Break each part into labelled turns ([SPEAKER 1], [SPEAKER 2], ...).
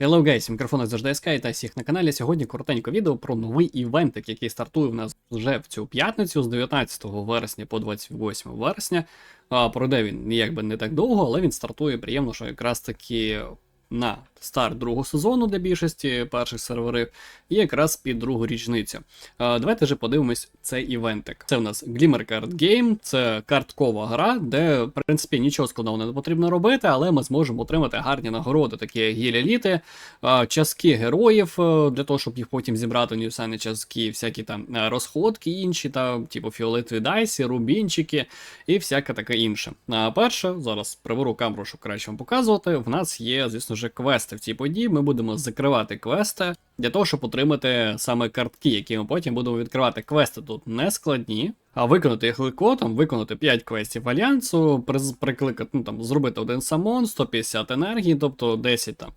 [SPEAKER 1] Hello guys, мікрофон з СК, та всіх на каналі. Сьогодні коротеньке відео про новий івентик, який стартує в нас вже в цю п'ятницю з 19 вересня по 28 вересня. А, пройде він якби не так довго, але він стартує приємно, що якраз таки на старт другого сезону для більшості перших серверів, і якраз під другу річницю. Давайте же подивимось цей івентик. Це у нас Glimmer Card Game, це карткова гра, де, в принципі, нічого складного не потрібно робити, але ми зможемо отримати гарні нагороди, такі як гіляліти, а, частки героїв е, для того, щоб їх потім зібрати універсальні частки, всякі там е, розходки інші, та, типу фіолетові дайсі, рубінчики і всяке таке інше. Перше, зараз приберу камеру, щоб краще вам показувати. В нас є, звісно ж, квести в цій події. Ми будемо закривати квести для того, щоб отримати саме картки, які ми потім будемо відкривати. Квести тут не складні. А виконати їх легко, там виконати 5 квестів альянсу, прикликати, ну там зробити один самон, 150 енергії, тобто 10 там.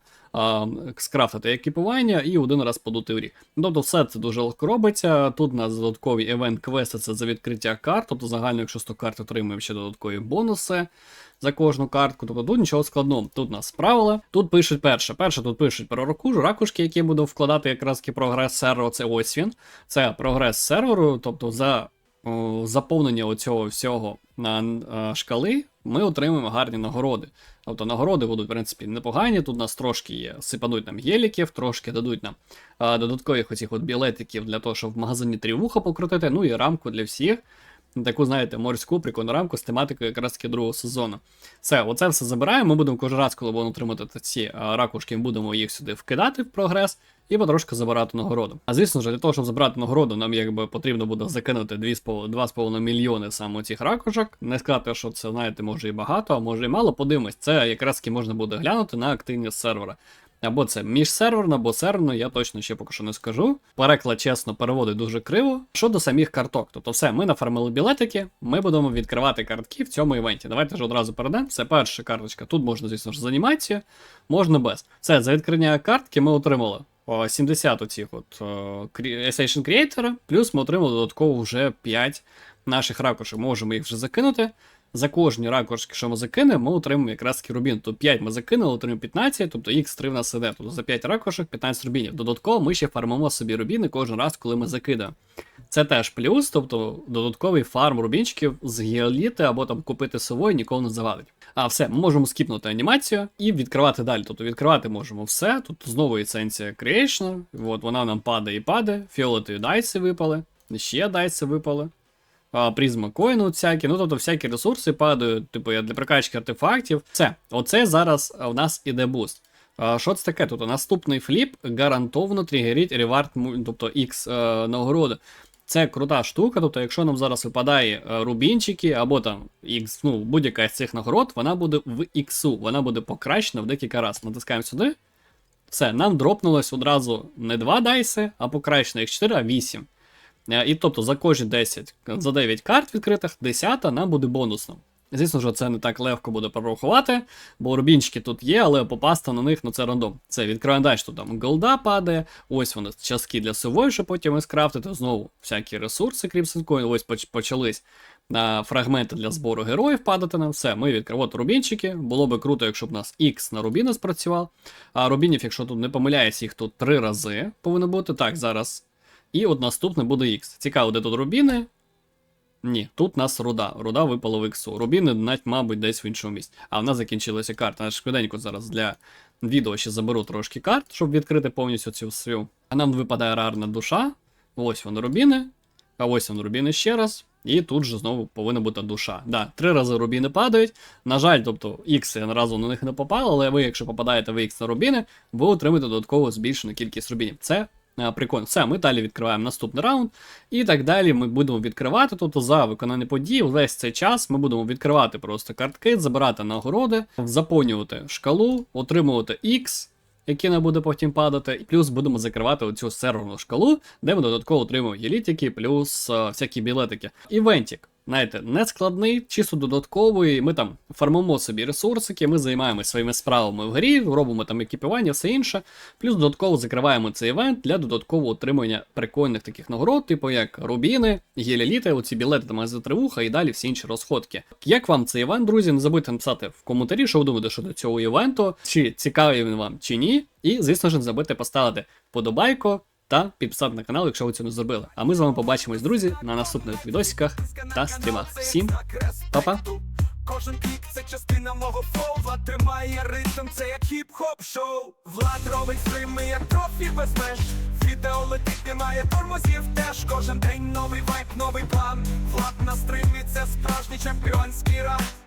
[SPEAKER 1] Скрафтити екіпування і один раз подути в рік. Тобто все це дуже легко робиться. Тут у нас додаткові евент квести це за відкриття карт, тобто загально, якщо 100 карт отримуємо ще додаткові бонуси за кожну картку. Тобто тут нічого складного. Тут у нас правила. Тут пишуть перше. Перше тут пишуть про ракуш, ракушки, які буду вкладати якраз таки прогрес серверу. Це ось він. Це прогрес серверу, тобто за о, заповнення оцього всього на шкали ми отримуємо гарні нагороди. Тобто нагороди будуть, в принципі, непогані. Тут у нас трошки є, сипануть нам геліків, трошки дадуть нам а, додаткових оцих от білетиків для того, щоб в магазині три вуха покрутити, ну і рамку для всіх. Таку, знаєте, морську прикольну рамку з тематикою якраз таки другого сезону. Все, оце все забираємо. Ми будемо кожен раз, коли будемо отримати ці ракушки, будемо їх сюди вкидати в прогрес і потрошки забирати нагороду. А звісно ж, для того, щоб забрати нагороду, нам якби потрібно буде закинути 2,5 2,5 мільйони саме цих ракушок. Не сказати, що це, знаєте, може і багато, а може і мало. Подивимось, це якраз таки можна буде глянути на активність сервера. Або це міжсерверно, або серверно, я точно ще поки що не скажу. Переклад, чесно, переводить дуже криво. Щодо самих карток, тобто все, ми нафармили білетики, ми будемо відкривати картки в цьому івенті. Давайте ж одразу перейдемо. Це перша карточка. Тут можна, звісно ж, з анімацією, можна без. Все, за відкриття картки ми отримали. О, 70 оцих от Essation Creator, плюс ми отримали додатково вже 5 наших ракушів. Можемо їх вже закинути. За кожні ракушки, що ми закинемо, ми отримаємо якраз рубін. Тут 5 ми закинули, отримаємо 15, тобто x3 в нас іде. Тобто за 5 ракушок 15 рубінів. Додатково ми ще фармимо собі рубіни кожен раз, коли ми закидаємо. Це теж плюс, тобто додатковий фарм рубінчиків з геоліти або там купити совою ніколи не завадить. А все, ми можемо скіпнути анімацію і відкривати далі. Тобто відкривати можемо все. Тут знову есенція Creation, от вона нам падає і падає. Фіолетові дайси випали, ще дайси випали. Призма коїну всякі, ну тобто всякі ресурси падають, типу я для прокачки артефактів. Все, оце зараз у нас іде буст. Що це таке? Тобто наступний фліп гарантовано тригерить ревард, тобто X е, нагороди. Це крута штука, тобто, якщо нам зараз випадає е, рубінчики або там X, ну, будь-яка з цих нагород, вона буде в X, вона буде покращена в декілька разів. Натискаємо сюди. Все, нам дропнулось одразу не 2 дайси, а покращено їх 4, а 8. Е, І тобто за кожні 10, за 9 карт відкритих, 10 нам буде бонусно. Звісно ж, це не так легко буде прорахувати, бо рубінчики тут є, але попасти на них ну це рандом. Це відкриваємо далі, що там голда падає, ось вони частки для сової, що потім і скрафтити. Знову всякі ресурси, Crimson Coin, ось поч- почались на фрагменти для збору героїв падати нам. Все, ми відкриваємо рубінчики. Було би круто, якщо б у нас X на рубіни спрацював. А рубінів, якщо тут не помиляюсь, їх тут три рази повинно бути. Так, зараз. І от наступне буде X. Цікаво, де тут рубіни. Ні, тут у нас руда. Руда випала в іксу. Рубіни, навіть, мабуть, десь в іншому місці. А в нас закінчилася карта. Я швиденько зараз для відео ще заберу трошки карт, щоб відкрити повністю цю всю. А нам випадає рарна душа. Ось вони рубіни. А ось вони рубіни ще раз. І тут же знову повинна бути душа. Да, три рази рубіни падають. На жаль, тобто X я на них не попав, але ви, якщо попадаєте в X на рубіни, ви отримаєте додатково збільшену кількість рубінів. Це прикольно. Все, ми далі відкриваємо наступний раунд. І так далі ми будемо відкривати. Тобто за виконання подій весь цей час ми будемо відкривати просто картки, забирати нагороди, заповнювати шкалу, отримувати X, який нам буде потім падати, і плюс будемо закривати оцю серверну шкалу, де ми додатково отримуємо елітики, плюс е, всякі білетики. Івентик. Знаєте, не складний, чисто додатковий. Ми там фармимо собі ресурсики, ми займаємося своїми справами в грі, робимо там екіпування, все інше. Плюс додатково закриваємо цей івент для додаткового отримання прикольних таких нагород, типу як рубіни, геліліти, оці білети там тривуха і далі всі інші розходки. Як вам цей івент, друзі? Не забудьте написати в коментарі, що ви думаєте щодо цього івенту, чи цікавий він вам, чи ні. І, звісно ж, не забудьте поставити подобайку та підписати на канал, якщо ви це не зробили. А ми з вами побачимось, друзі, на наступних відосиках та стрімах. Всім па-па!
[SPEAKER 2] Кожен клік це частина мого флоу тримає ритм, це як хіп-хоп шоу Влад робить стрими, як трофі без меж Відео летить, немає тормозів теж Кожен день новий вайб, новий план Влад на стримі, це справжній чемпіонський раунд